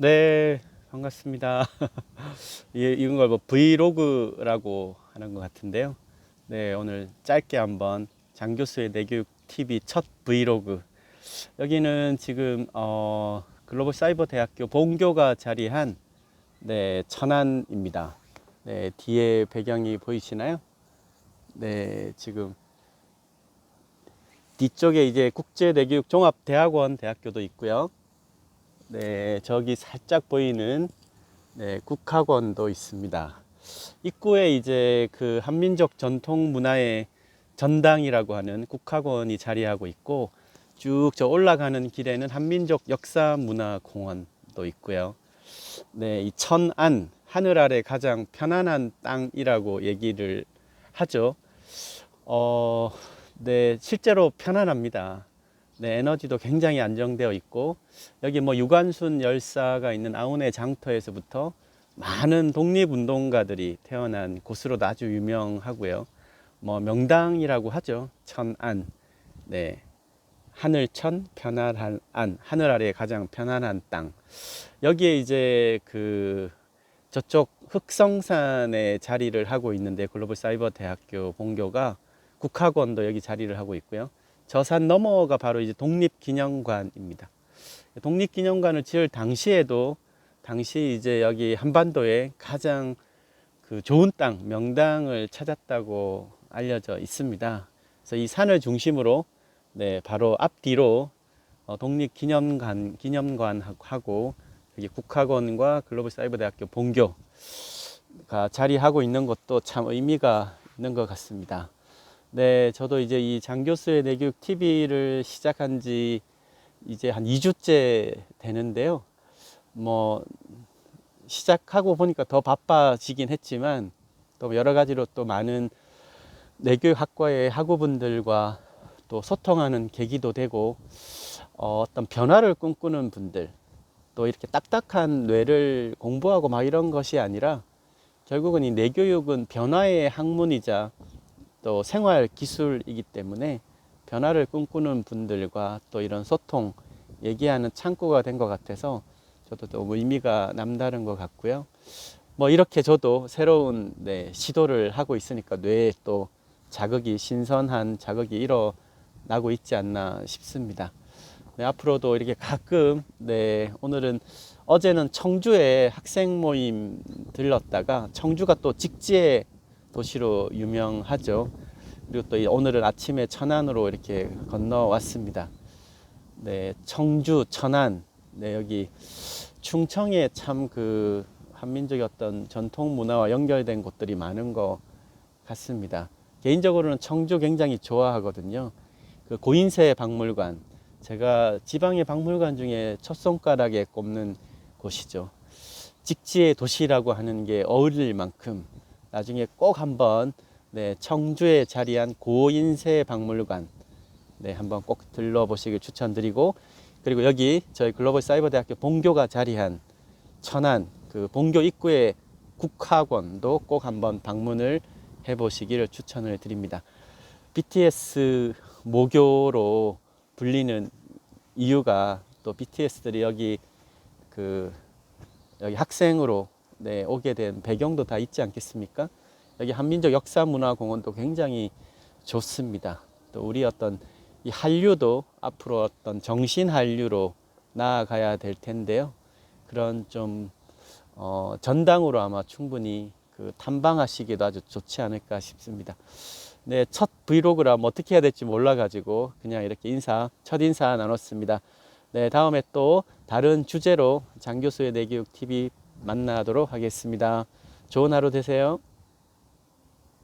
네, 반갑습니다. 예, 이건 걸뭐 브이로그라고 하는 것 같은데요. 네, 오늘 짧게 한번 장 교수의 내교육 TV 첫 브이로그. 여기는 지금 어, 글로벌 사이버 대학교 본교가 자리한 네, 천안입니다. 네, 뒤에 배경이 보이시나요? 네, 지금 뒤쪽에 이제 국제 내교육 종합 대학원 대학교도 있고요. 네, 저기 살짝 보이는 네, 국학원도 있습니다. 입구에 이제 그 한민족 전통 문화의 전당이라고 하는 국학원이 자리하고 있고 쭉 저 올라가는 길에는 한민족 역사 문화 공원도 있고요. 네, 이 천안 하늘 아래 가장 편안한 땅이라고 얘기를 하죠. 어, 네, 실제로 편안합니다. 네, 에너지도 굉장히 안정되어 있고 여기 뭐 유관순 열사가 있는 아운의 장터에서부터 많은 독립운동가들이 태어난 곳으로도 아주 유명하고요. 뭐 명당이라고 하죠. 천안. 네. 하늘천 편안한 안 하늘 아래 가장 편안한 땅 여기에 이제 그 저쪽 흑성산에 자리를 하고 있는데 글로벌 사이버 대학교 본교가 국학원도 여기 자리를 하고 있고요. 저 산 너머가 바로 이제 독립기념관입니다. 독립기념관을 지을 당시에도 당시 이제 여기 한반도에 가장 그 좋은 땅, 명당을 찾았다고 알려져 있습니다. 그래서 이 산을 중심으로 네, 바로 앞뒤로 어, 독립기념관, 기념관하고 여기 국학원과 글로벌 사이버 대학교 본교가 자리하고 있는 것도 참 의미가 있는 것 같습니다. 네, 저도 이제 이 장교수의 내교육 TV를 시작한 지 이제 한 2주째 되는데요. 뭐, 시작하고 보니까 더 바빠지긴 했지만 또 여러 가지로 또 많은 내교육학과의 학우분들과 또 소통하는 계기도 되고 어, 어떤 변화를 꿈꾸는 분들 또 이렇게 딱딱한 뇌를 공부하고 막 이런 것이 아니라 결국은 이 내교육은 변화의 학문이자 또 생활 기술이기 때문에 변화를 꿈꾸는 분들과 또 이런 소통 얘기하는 창구가 된 것 같아서 저도 또 의미가 남다른 것 같고요. 뭐 이렇게 저도 새로운 네, 시도를 하고 있으니까 뇌에 또 자극이 신선한 자극이 일어나고 있지 않나 싶습니다. 네, 앞으로도 이렇게 가끔 네, 오늘은 어제는 청주에 학생 모임 들렀다가 청주가 또 직지의 도시로 유명하죠. 그리고 또 오늘은 아침에 천안으로 이렇게 건너왔습니다. 네, 청주, 천안, 네, 여기 충청에 참 그 한민족의 어떤 전통 문화와 연결된 곳들이 많은 것 같습니다. 개인적으로는 청주 굉장히 좋아하거든요. 그 고인세 박물관, 제가 지방의 박물관 중에 첫 손가락에 꼽는 곳이죠. 직지의 도시라고 하는 게 어울릴 만큼 나중에 꼭 한번 네, 청주에 자리한 고인세 박물관 네, 한번 꼭 들러보시길 추천드리고 그리고 여기 저희 글로벌 사이버 대학교 본교가 자리한 천안 그 본교 입구에 국학원도 꼭 한번 방문을 해 보시기를 추천을 드립니다. BTS 모교로 불리는 이유가 또 BTS들이 여기 그 여기 학생으로 네, 오게 된 배경도 다 있지 않겠습니까? 여기 한민족 역사문화공원도 굉장히 좋습니다. 또 우리 어떤 이 한류도 앞으로 어떤 정신 한류로 나아가야 될 텐데요. 그런 좀 어, 전당으로 아마 충분히 그 탐방하시기도 아주 좋지 않을까 싶습니다. 네, 첫 브이로그라 뭐 어떻게 해야 될지 몰라가지고 그냥 이렇게 인사, 첫 인사 나눴습니다. 네, 다음에 또 다른 주제로 장 교수의 내교육 TV 만나도록 하겠습니다. 좋은 하루 되세요.